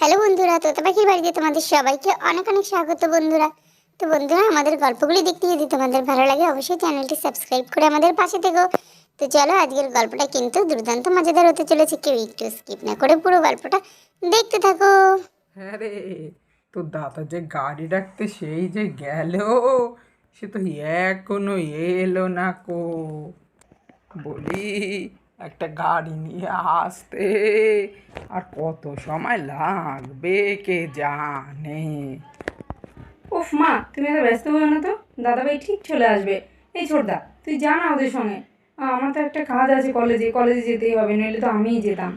Hello বন্ধুরা, তোতা পাখির বাড়িতে তোমাদের সবাইকে অনেক অনেক স্বাগত বন্ধুরা। তো বন্ধুরা, আমাদের গল্পগুলি দেখতে যদি তোমাদের ভালো লাগে, অবশ্যই চ্যানেলটি সাবস্ক্রাইব করে আমাদের পাশে থেকো। তো চলো, আজকের গল্পটা কিন্তু দুর্দান্ত মজাদার হতে চলেছে, কেউ একটু স্কিপ না করে পুরো গল্পটা দেখতে থাকো। হ্যাঁ তোর দাদা যে গাড়ি ডাকতে সেই যে গেল, সে তো এখনও এলো না কো? বলি একটা গাড়ি নিয়ে আসতে। আর কত সময় লাগবে, কে জানে? উফ মা, তুমি এত ব্যস্ত হও না তো দাদাভাই ঠিক চলে আসবে। এই ছোটদা, তুই যা না ওদের সঙ্গে। আমার তো একটা কাজ আছে কলেজে কলেজে যেতেই হবে, নইলে তো আমিই যেতাম।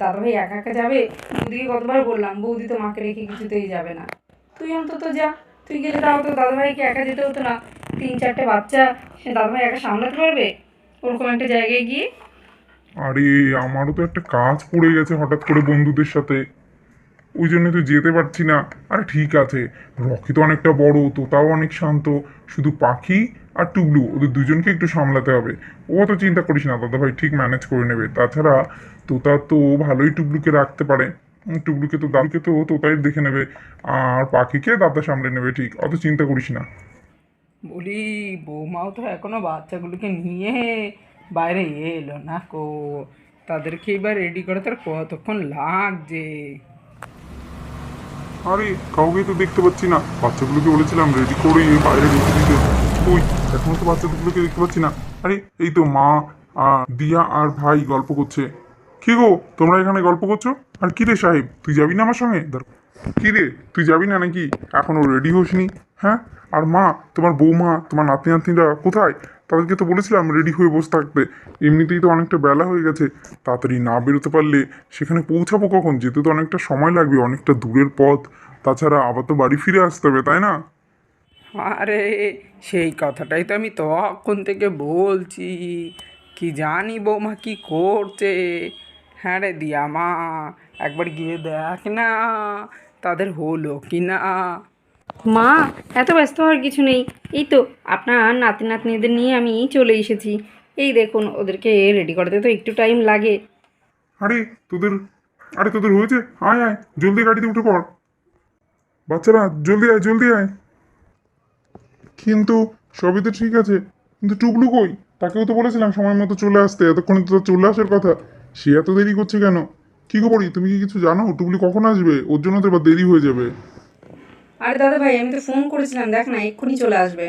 দাদাভাই একা একা যাবে? বৌদিকে কতবার বললাম, বৌদি তো মাকে রেখে কিছুতেই যাবে না। তুই অন্তত যা, তুই গেলে তাও তো দাদাভাইকে একা যেতে হতো না। তিন চারটে বাচ্চা সে দাদাভাই একা সামলাতে পারবে? ওরকম একটা জায়গায় গিয়ে আরে, আমারও তো একটা কাজ পড়ে গেছে হঠাৎ করে বন্ধুদের সাথে। ওই জন্য তো যেতে পারছি না। আরে, ঠিক আছে। রকি তো অনেকটা বড়, তোতাও অনেক শান্ত। শুধু পাখি আর টুবলু, ওদের দুজনকে একটু সামলাতে হবে। ও তো চিন্তা করিস না দাদা ভাই ঠিক ম্যানেজ করে নেবে। তাছাড়া তোতা তো ভালোই টুবলুকে রাখতে পারে। টুবলুকে তো, দাদুকে তো তোতাই দেখে নেবে। আর পাখিকে দাদা সামলে নেবে, ঠিক। অত চিন্তা করিস না। বলি, বৌমাও তো এখনও বাচ্চাগুলোকে নিয়ে বাইরে এলো না কো। তাদেরকে এবার রেডি করে তার কতক্ষণ লাগছে? আরে, কাউকে তো দেখতে পাচ্ছি না। বাচ্চাগুলোকে বলেছিলাম রেডি করে বাইরে রেখে দিতে। ওই এখনও তো বাচ্চাগুলোকে দেখতে পাচ্ছি না। আরে, এই তো মা দিয়া আর ভাই গল্প করছে। কি গো, তোমরা এখানে গল্প করছ? আর কি রে সাহেব, তুই যাবি না আমার সঙ্গে। কি রে, তুই যাবি না নাকি? এখনও রেডি হোসনি হ্যাঁ? আর মা, তোমার বৌমা, তোমার নাতনি নাতনিরা কোথায়? তাদেরকে তো বলেছিলাম রেডি হয়ে বসে থাকতে এমনিতেই তো অনেকটা বেলা হয়ে গেছে, তাড়াতাড়ি না বেরোতে পারলে সেখানে পৌঁছাবো কখন? যেতে তো অনেকটা সময় লাগবে, অনেকটা দূরের পথ। তাছাড়া আবার তো বাড়ি ফিরে আসতে হবে, তাই না? আরে, সেই কথাটাই তো আমি তখন থেকে বলছি। কি জানি বৌমা কি করছে? হ্যাঁ রে দিয়া মা একবার গিয়ে দেখ না, তাদের হলো কি না। মা, এত ব্যস্ত হওয়ার কিছু নেই। এই তো, আপনার নাতি নাতনিদের নিয়ে আমি চলে এসেছি। এই দেখুন, ওদেরকে রেডি করতে তো একটু টাইম লাগে। আরে, তোদের আরে তোদের হয়েছে? আয় আয়, জলদি গাড়িতে উঠে পড়। বাচ্চারা, জলদি আয় জলদি আয়। কিন্তু সবই তো ঠিক আছে। কিন্তু টুকলু কই? তাকেও তো বলেছিলাম সময় মতো চলে আসতে। এতক্ষণ তো চলে আসার কথা। সে এত দেরি করছে কেন? কি খবর? তুমি কি কিছু জানো? টুকলি কখন আসবে? ওর জন্য তো এবার দেরি হয়ে যাবে। আরে দাদা ভাই আমি তো ফোন করেছিলাম দেখ না এক্ষুনি চলে আসবে।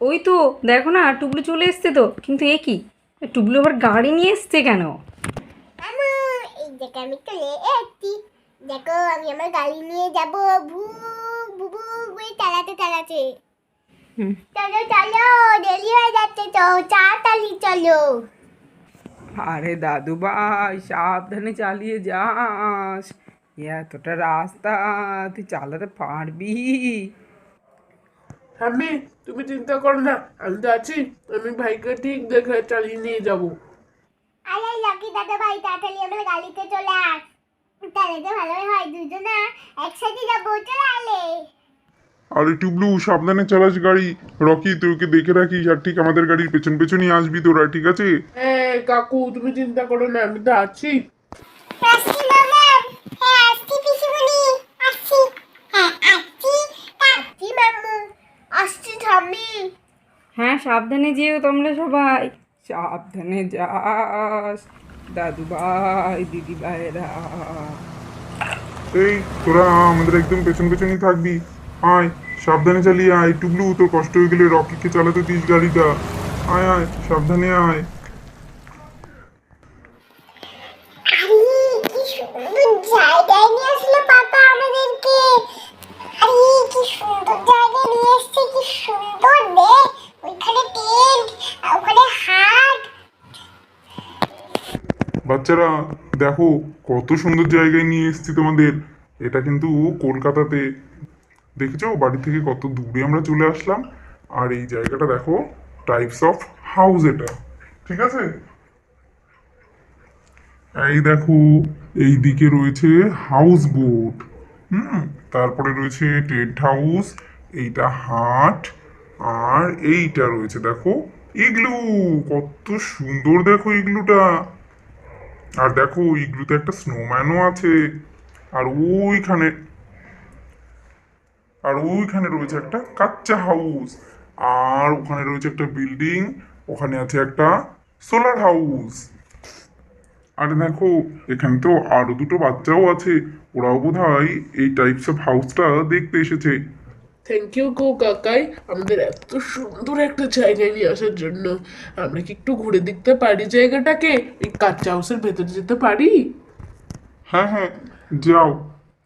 ওই তো দেখো না টুবলু চলে এসছে তো কিন্তু এ কি? টুবলু আবার গাড়ি নিয়ে এসছে কেন? আমা চলে এসেছি। দেখো আমি আমার গাড়ি নিয়ে যাব। ভু বুবু করে চালাতে চালাতে। হুম। চলো চলো দেরি হয়ে যাচ্ছে তো তাড়াতাড়ি চলো। আরে দাদু ভাই সাবধানে চালিয়ে যাস। এতটা রাস্তা তুই চালাতে পারবি? আমি তুমি চিন্তা করো না আমি তো আছি। আমি ভাইকে ঠিক দেখে চালিয়ে নিয়ে যাব। আরে লাকি দাদা ভাই তাড়াতাড়ি আমার গাড়িতে চলে আস তাহলে তো ভালোই হয় দুজনা একসাথে যাব চলে আলে আরে টুবলু সাবধানে চালাস গাড়ি। রকি তুই ওকে দেখে রাখিস আর ঠিক আমাদের গাড়ির পেছন পেছনই আসবি তোরা ঠিক আছে? হ্যাঁ কাকু তুমি চিন্তা করো না আমি তো আছি। হ্যাঁ হ্যাঁ হ্যাঁ সাবধানে যেও তোমরা সবাই। সাবধানে যাস দাদু ভাই দিদি ভাইরা এই তোরা আমাদের একদম পেছন পেছনই থাকবি। আয় সাবধানে চালিয়ে আয়। টুবলু তোর কষ্ট হয়ে গেলে রকিকে চালাতে দিস গাড়িটা। আয় আয় সাবধানে আয়। বাচ্চারা দেখো কত সুন্দর জায়গায় নিয়ে এসেছি তোমাদের। এটা কিন্তু কলকাতাতে। দেখেছ? বাড়ি থেকে কত দূরে আমরা চলে আসলাম। আর এই জায়গাটা দেখো টাইপস অফ হাউস এটা। ঠিক আছে? এই দেখো, এই দিকে রয়েছে হাউস বোট হুম? তারপরে রয়েছে টেন্ট হাউস এইটা হাট, আর এইটা রয়েছে দেখো, ইগলু। কত সুন্দর দেখো ইগলুটা। আর দেখো, ইগলুতে একটা স্নোম্যানও আছে। আর ওইখানে আর ওইখানে রয়েছে একটা কাচ্চা হাউস আর ওখানে রয়েছে একটা বিল্ডিং ওখানে আছে একটা সোলার হাউস আর দেখো এখানে তো আরও দুটো বাচ্চাও আছে ওরাও বোধ হয় এই টাইপস অফ হাউসটা দেখতে এসেছে। থ্যাংক ইউ গো কাকাই আমাদের এত সুন্দর একটা জায়গায় নিয়ে আসার জন্য। আমরা কি একটু ঘুরে দেখতে পারি জায়গাটাকে? এই কাঁচা হাউসের ভেতরে যেতে পারি? হ্যাঁ হ্যাঁ যাও।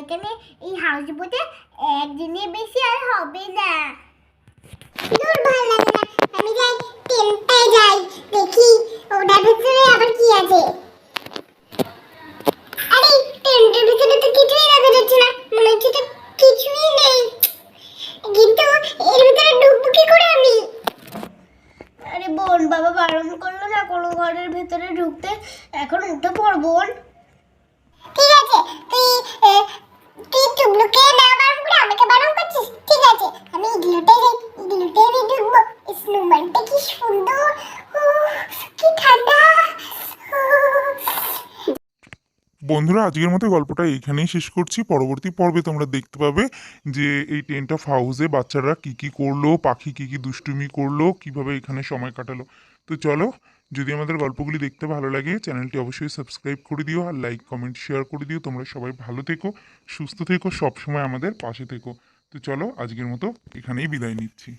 এখানে এই হাউস বোটে একদিনের বেশি আর হবে না। দূর ভালো লাগে না। আমি যাই টেম্পায় যাই দেখি ওটার ভিতরে আবার কি আছে। আরে টেন্টের ভিতরে তো কিছুই দেখা যাচ্ছে না। মনে হচ্ছে তো কিছুই নেই। কিন্তু এর ভিতরে ঢুকবো কি করে আমি? আরে বোন বাবা বারণ করল না কোনো ঘরের ভেতরে ঢুকতে? এখন উঠে পড় বোন। তুই না বারণ করে আমাকে বারণ করছিস? ঠিক আছে, আমি যাই ঢুকবো কি সুন্দর। কি ঠান্ডা। বন্ধুরা, আজকের মতো গল্পটা এখানেই শেষ করছি। পরবর্তী পর্বে তোমরা দেখতে পাবে যে এই টেন্ট অফ হাউসে বাচ্চারা কি কি করল, পাখি কি কি দুষ্টুমি করল, কীভাবে এখানে সময় কাটালো। তো চলো যদি আমাদের গল্পগুলি দেখতে ভালো লাগে, চ্যানেলটি অবশ্যই সাবস্ক্রাইব করে দিও আর লাইক, কমেন্ট, শেয়ার করে দিও। তোমরা সবাই ভালো থেকো, সুস্থ থেকো, সবসময় আমাদের পাশে থেকো। তো চলো, আজকের মতো এখানেই বিদায় নিচ্ছি।